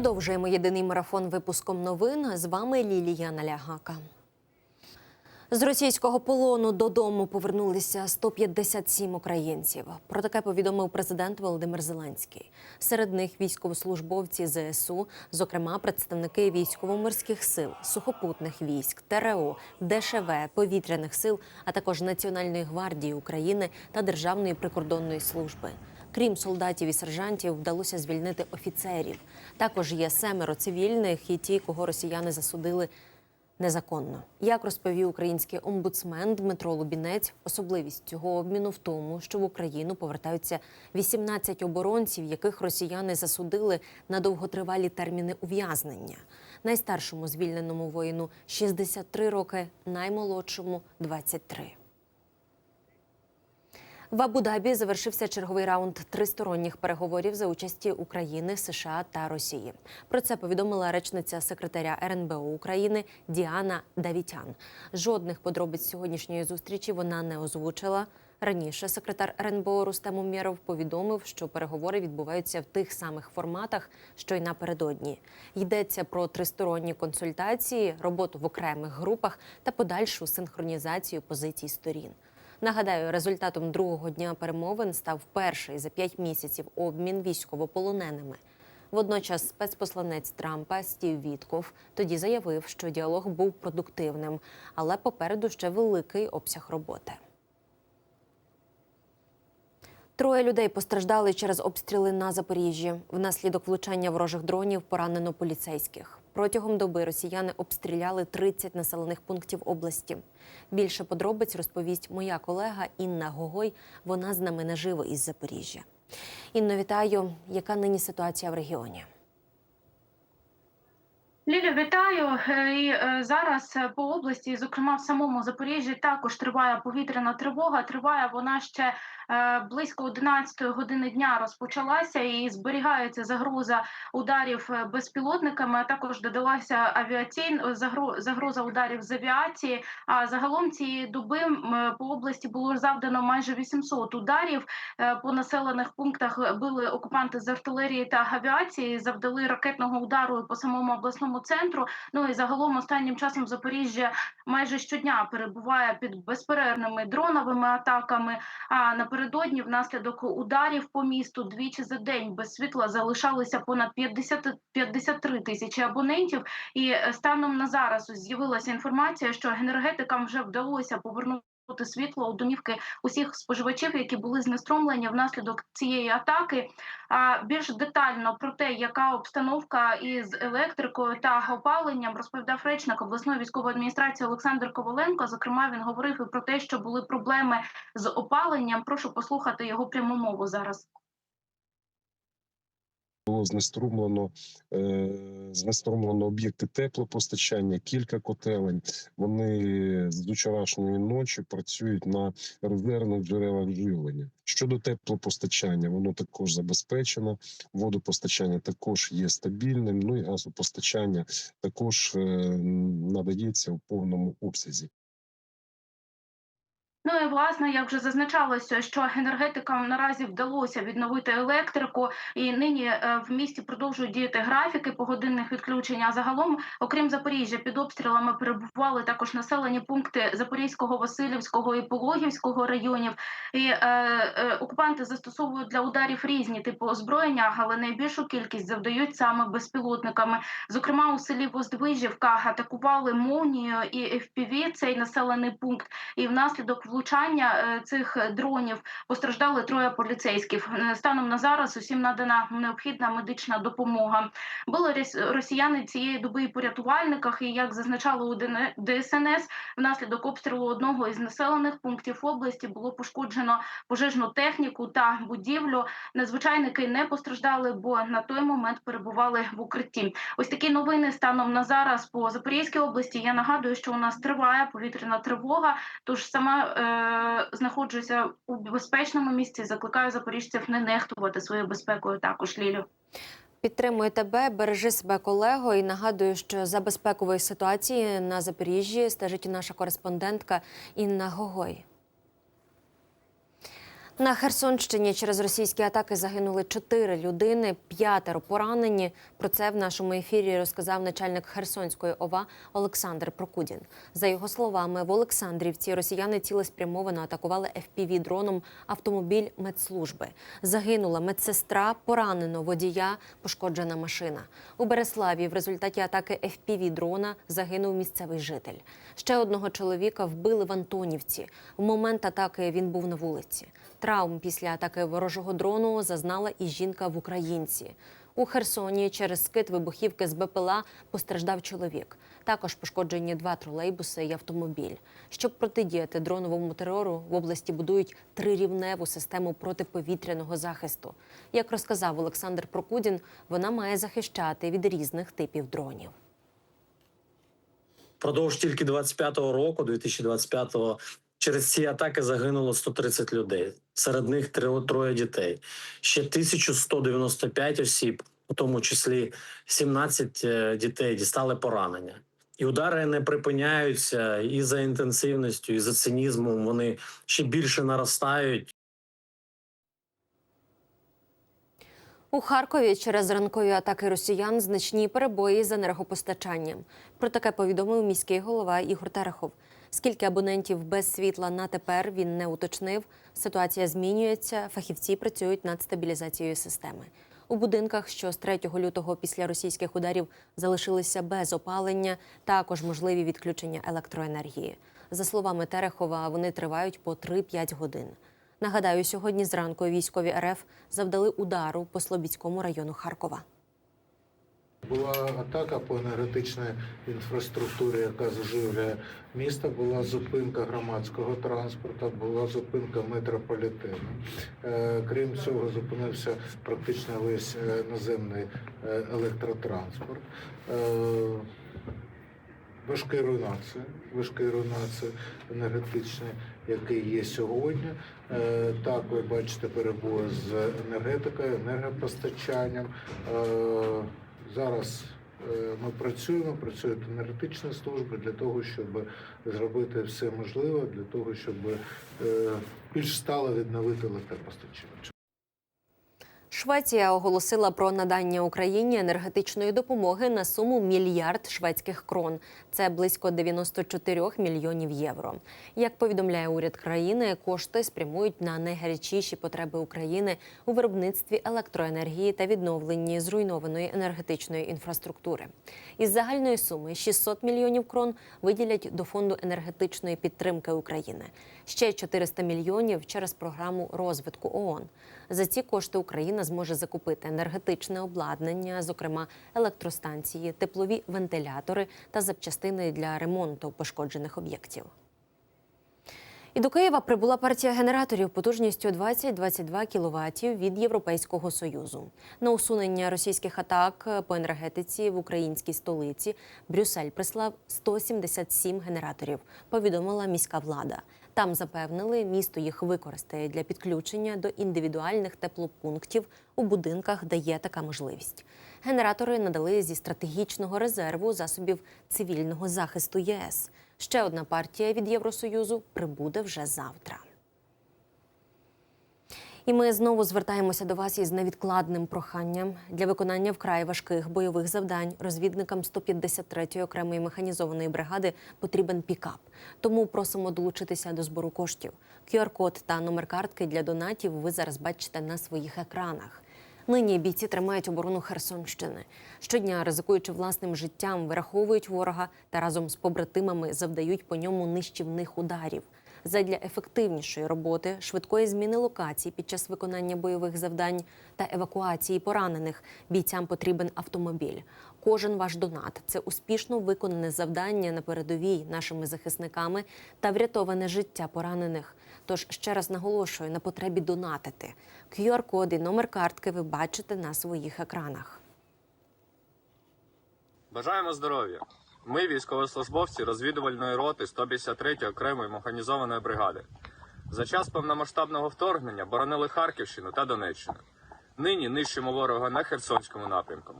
Продовжуємо єдиний марафон випуском новин. З вами Лілія Налягака. З російського полону додому повернулися 157 українців. Про таке повідомив президент Володимир Зеленський. Серед них військовослужбовці ЗСУ, зокрема представники військово-морських сил, сухопутних військ, ТРО, ДШВ, повітряних сил, а також Національної гвардії України та Державної прикордонної служби. Крім солдатів і сержантів, вдалося звільнити офіцерів. Також є семеро цивільних і ті, кого росіяни засудили незаконно. Як розповів український омбудсмен Дмитро Лубінець, особливість цього обміну в тому, що в Україну повертаються 18 оборонців, яких росіяни засудили на довготривалі терміни ув'язнення. Найстаршому звільненому воїну 63 роки, наймолодшому 23. В Абу-Дабі завершився черговий раунд тристоронніх переговорів за участі України, США та Росії. Про це повідомила речниця секретаря РНБО України Діана Давітян. Жодних подробиць сьогоднішньої зустрічі вона не озвучила. Раніше секретар РНБО Рустем Умєров повідомив, що переговори відбуваються в тих самих форматах, що й напередодні. Йдеться про тристоронні консультації, роботу в окремих групах та подальшу синхронізацію позицій сторін. Нагадаю, результатом другого дня перемовин став перший за п'ять місяців обмін військовополоненими. Водночас спецпосланець Трампа Стів Вітков тоді заявив, що діалог був продуктивним, але попереду ще великий обсяг роботи. Троє людей постраждали через обстріли на Запоріжжі. Внаслідок влучання ворожих дронів поранено поліцейських. Протягом доби росіяни обстріляли 30 населених пунктів області. Більше подробиць розповість моя колега Інна Гогой. Вона з нами наживо із Запоріжжя. Інно, вітаю. Яка нині ситуація в регіоні? Ліля, вітаю. Е, І е, зараз е, по області, зокрема в самому Запоріжжі, також триває повітряна тривога. Триває вона ще близько 11 години дня розпочалася і зберігається загроза ударів е, безпілотниками. А також додалася авіаційна загро- загроза ударів з авіації. А загалом цієї доби е, по області було завдано майже 800 ударів. Е, По населених пунктах били окупанти з артилерії та авіації, завдали ракетного удару по самому обласному центру. Ну і загалом останнім часом Запоріжжя майже щодня перебуває під безперервними дроновими атаками. А напередодні, внаслідок ударів по місту, двічі за день без світла залишалися понад 50, 53 тисячі абонентів. І е, станом на зараз з'явилася інформація, що енергетикам вже вдалося повернути. Світло у домівки усіх споживачів, які були знеструмлені внаслідок цієї атаки. А більш детально про те, яка обстановка із електрикою та опаленням, розповідав речник обласної військової адміністрації Олександр Коваленко. Зокрема, він говорив і про те, що були проблеми з опаленням. Прошу послухати його пряму мову зараз. Було знеструмлено, е, знеструмлено об'єкти теплопостачання, кілька котелень. Вони з вчорашньої ночі працюють на резервних джерелах живлення. Щодо теплопостачання, воно також забезпечено. Водопостачання також є стабільним. Ну і газопостачання також е, надається у повному обсязі. Ну і власне, як вже зазначалося, що енергетикам наразі вдалося відновити електрику, і нині е, в місті продовжують діяти графіки погодинних відключень. А загалом, окрім Запоріжжя, під обстрілами перебували також населені пункти Запорізького, Васильівського і Пологівського районів. І е, е, окупанти застосовують для ударів різні типи озброєння, але найбільшу кількість завдають саме безпілотниками. Зокрема, у селі Воздвижівка атакували молнією і FPV цей населений пункт. І внаслідок влучання е, цих дронів постраждали троє поліцейських. Е, Станом на зараз усім надана необхідна медична допомога. Були росіяни цієї доби і по рятувальниках, і як зазначало у ДСНС, внаслідок обстрілу одного із населених пунктів області було пошкоджено пожежну техніку та будівлю. Надзвичайники не постраждали, бо на той момент перебували в укритті. Ось такі новини станом на зараз по Запорізькій області. Я нагадую, що у нас триває повітряна тривога. Тож сама е, знаходжуся у безпечному місці. Закликаю запоріжців не нехтувати своєю безпекою. Також Лілю. Підтримую тебе, бережи себе, колего, і нагадую, що за безпекової ситуації на Запоріжжі стежить наша кореспондентка Інна Гогой. На Херсонщині через російські атаки загинули чотири людини, п'ятеро поранені. Про це в нашому ефірі розказав начальник Херсонської ОВА Олександр Прокудін. За його словами, в Олександрівці росіяни цілеспрямовано атакували fpv дроном автомобіль медслужби. Загинула медсестра, поранено водія, пошкоджена машина. У Береславі в результаті атаки fpv дрона загинув місцевий житель. Ще одного чоловіка вбили в Антонівці. В момент атаки він був на вулиці. Травм після атаки ворожого дрону зазнала і жінка в Українці. У Херсоні через скид вибухівки з БПЛА постраждав чоловік. Також пошкоджені два тролейбуси і автомобіль. Щоб протидіяти дроновому терору, в області будують трирівневу систему протиповітряного захисту. Як розказав Олександр Прокудін, вона має захищати від різних типів дронів. Продовж тільки 25-го року, 2025-го, через ці атаки загинуло 130 людей. Серед них троє дітей. Ще 1195 осіб, у тому числі 17 е, дітей, дістали поранення. І удари не припиняються і за інтенсивністю, і за цинізмом. Вони ще більше наростають. У Харкові через ранкові атаки росіян значні перебої з енергопостачанням. Про таке повідомив міський голова Ігор Терехов. Скільки абонентів без світла на тепер він не уточнив. Ситуація змінюється. Фахівці працюють над стабілізацією системи. У будинках, що з 3 лютого після російських ударів залишилися без опалення, також можливі відключення електроенергії. За словами Терехова, вони тривають по 3-5 годин. Нагадаю, сьогодні зранку військові РФ завдали удару по Слобідському району Харкова. Була атака по енергетичній інфраструктурі, яка заживлює місто. Була зупинка громадського транспорту, була зупинка метрополітену. Е, Крім цього, зупинився практично весь е, наземний е, електротранспорт. Важкі руйнації, важкі руйнації енергетичні, які є сьогодні. Так, ви бачите перебої з енергетикою, енергопостачанням. Зараз е, ми працюємо, працюють енергетичні служби для того, щоб зробити все можливе для того, щоб е, більш стало відновити електропостачання. Швеція оголосила про надання Україні енергетичної допомоги на суму мільярд шведських крон. Це близько 94 мільйонів євро. Як повідомляє уряд країни, кошти спрямують на найгарячіші потреби України у виробництві електроенергії та відновленні зруйнованої енергетичної інфраструктури. Із загальної суми 600 мільйонів крон виділять до фонду енергетичної підтримки України. Ще 400 мільйонів через програму розвитку ООН. За ці кошти Україна зможе закупити енергетичне обладнання, зокрема електростанції, теплові вентилятори та запчастини для ремонту пошкоджених об'єктів. І до Києва прибула партія генераторів потужністю 20-22 кВт від Європейського союзу. На усунення російських атак по енергетиці в українській столиці Брюссель прислав 177 генераторів. Повідомила міська влада. Там запевнили, місто їх використає для підключення до індивідуальних теплопунктів у будинках, де є така можливість. Генератори надали зі стратегічного резерву засобів цивільного захисту ЄС. Ще одна партія від Євросоюзу прибуде вже завтра. І ми знову звертаємося до вас із невідкладним проханням для виконання вкрай важких бойових завдань. Розвідникам 153-ї окремої механізованої бригади потрібен пікап. Тому просимо долучитися до збору коштів. QR-код та номер картки для донатів ви зараз бачите на своїх екранах. Нині бійці тримають оборону Херсонщини. Щодня, ризикуючи власним життям, вираховують ворога та разом з побратимами завдають по ньому нищівних ударів. Задля ефективнішої роботи, швидкої зміни локацій під час виконання бойових завдань та евакуації поранених бійцям потрібен автомобіль. Кожен ваш донат це успішно виконане завдання на передовій нашими захисниками та врятоване життя поранених. Тож ще раз наголошую на потребі донатити. QR-коди, номер картки ви бачите на своїх екранах. Бажаємо здоров'я! Ми військовослужбовці розвідувальної роти 153-ї окремої механізованої бригади. За час повномасштабного вторгнення боронили Харківщину та Донеччину. Нині нищимо ворога на Херсонському напрямку.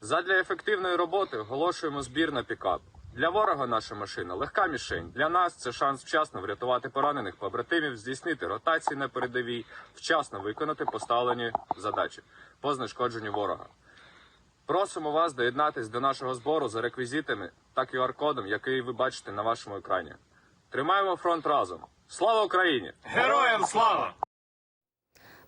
Задля ефективної роботи оголошуємо збір на пікап. Для ворога наша машина легка мішень. Для нас це шанс вчасно врятувати поранених побратимів, здійснити ротації на передовій, вчасно виконати поставлені задачі по знешкодженню ворога. Просимо вас доєднатись до нашого збору за реквізитами та QR-кодом, який ви бачите на вашому екрані. Тримаємо фронт разом. Слава Україні! Героям слава!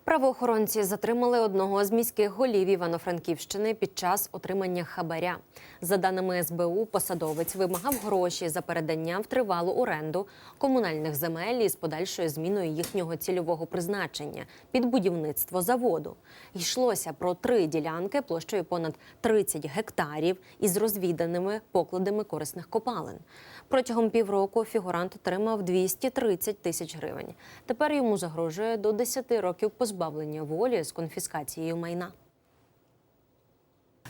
Правоохоронці затримали одного з міських голів Івано-Франківщини під час отримання хабаря. За даними СБУ, посадовець вимагав гроші за передання в тривалу оренду комунальних земель із подальшою зміною їхнього цільового призначення під будівництво заводу. Йшлося про три ділянки площею понад 30 гектарів із розвіданими покладами корисних копалин. Протягом півроку фігурант отримав 230 тисяч гривень. Тепер йому загрожує до 10 років позбавлення волі з конфіскацією майна.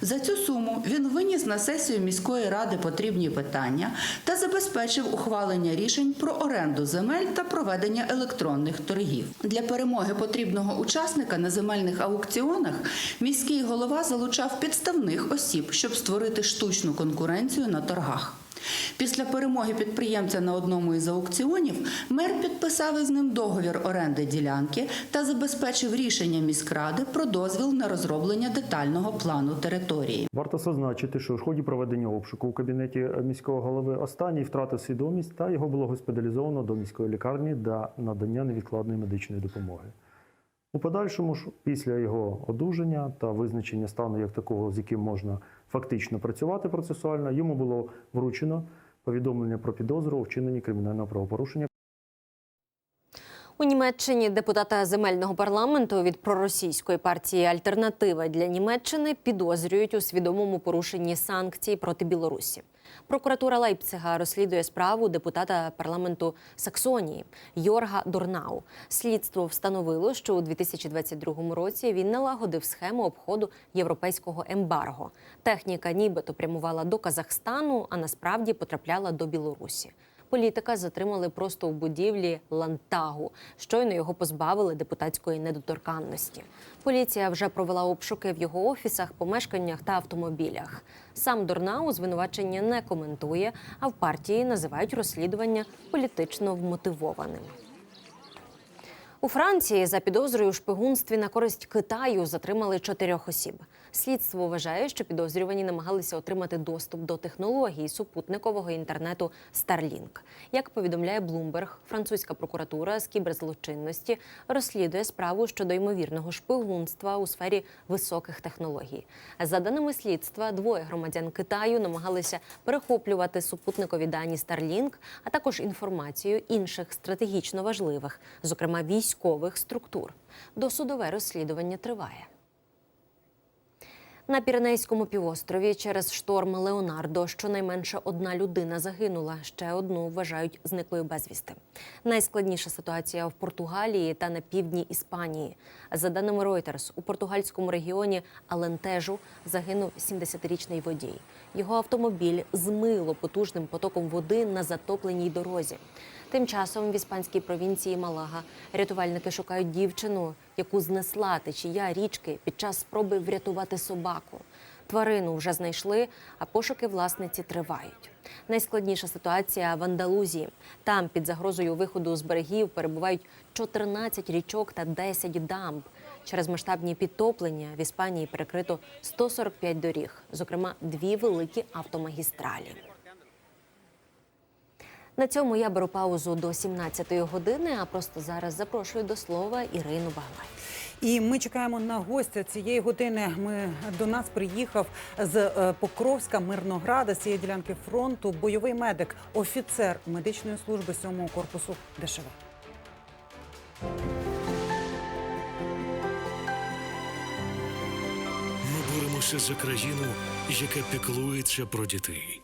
За цю суму він виніс на сесію міської ради потрібні питання та забезпечив ухвалення рішень про оренду земель та проведення електронних торгів. Для перемоги потрібного учасника на земельних аукціонах міський голова залучав підставних осіб, щоб створити штучну конкуренцію на торгах. Після перемоги підприємця на одному із аукціонів мер підписав із ним договір оренди ділянки та забезпечив рішення міськради про дозвіл на розроблення детального плану території. Варто зазначити, що в ході проведення обшуку у кабінеті міського голови останній втратив свідомість та його було госпіталізовано до міської лікарні для надання невідкладної медичної допомоги. У подальшому ж, після його одужання та визначення стану як такого, з яким можна фактично працювати процесуально, йому було вручено повідомлення про підозру у вчиненні кримінального правопорушення. У Німеччині депутата земельного парламенту від проросійської партії Альтернатива для Німеччини підозрюють у свідомому порушенні санкцій проти Білорусі. Прокуратура Лейпцига розслідує справу депутата парламенту Саксонії Йорга Дорнау. Слідство встановило, що у 2022 році він налагодив схему обходу європейського ембарго. Техніка нібито прямувала до Казахстану, а насправді потрапляла до Білорусі. Політика затримали просто у будівлі Лантагу. Щойно його позбавили депутатської недоторканності. Поліція вже провела обшуки в його офісах, помешканнях та автомобілях. Сам Дорнау звинувачення не коментує, а в партії називають розслідування політично вмотивованим. У Франції за підозрою шпигунстві на користь Китаю затримали чотирьох осіб. Слідство вважає, що підозрювані намагалися отримати доступ до технологій супутникового інтернету Starlink. Як повідомляє Bloomberg, французька прокуратура з кіберзлочинності розслідує справу щодо ймовірного шпигунства у сфері високих технологій. За даними слідства, двоє громадян Китаю намагалися перехоплювати супутникові дані Starlink, а також інформацію інших стратегічно важливих, зокрема військових структур. Досудове розслідування триває. На Піренейському півострові через шторм Леонардо щонайменше одна людина загинула. Ще одну вважають зниклою безвісти. Найскладніша ситуація в Португалії та на півдні Іспанії. За даними Reuters, у португальському регіоні Алентежу загинув 70-річний водій. Його автомобіль змило потужним потоком води на затопленій дорозі. Тим часом в іспанській провінції Малага рятувальники шукають дівчину, яку знесла течія річки під час спроби врятувати собаку. Тварину вже знайшли, а пошуки власниці тривають. Найскладніша ситуація в Андалузії. Там під загрозою виходу з берегів перебувають 14 річок та 10 дамб. Через масштабні підтоплення в Іспанії перекрито 145 доріг, зокрема дві великі автомагістралі. На цьому я беру паузу до 17-ї години, а просто зараз запрошую до слова Ірину Баглай. І ми чекаємо на гостя цієї години. Ми до нас приїхав з е, Покровська Мирнограда з цієї ділянки фронту. Бойовий медик, офіцер медичної служби 7-го корпусу ДШВ. Ми боремося за країну, яка піклується про дітей.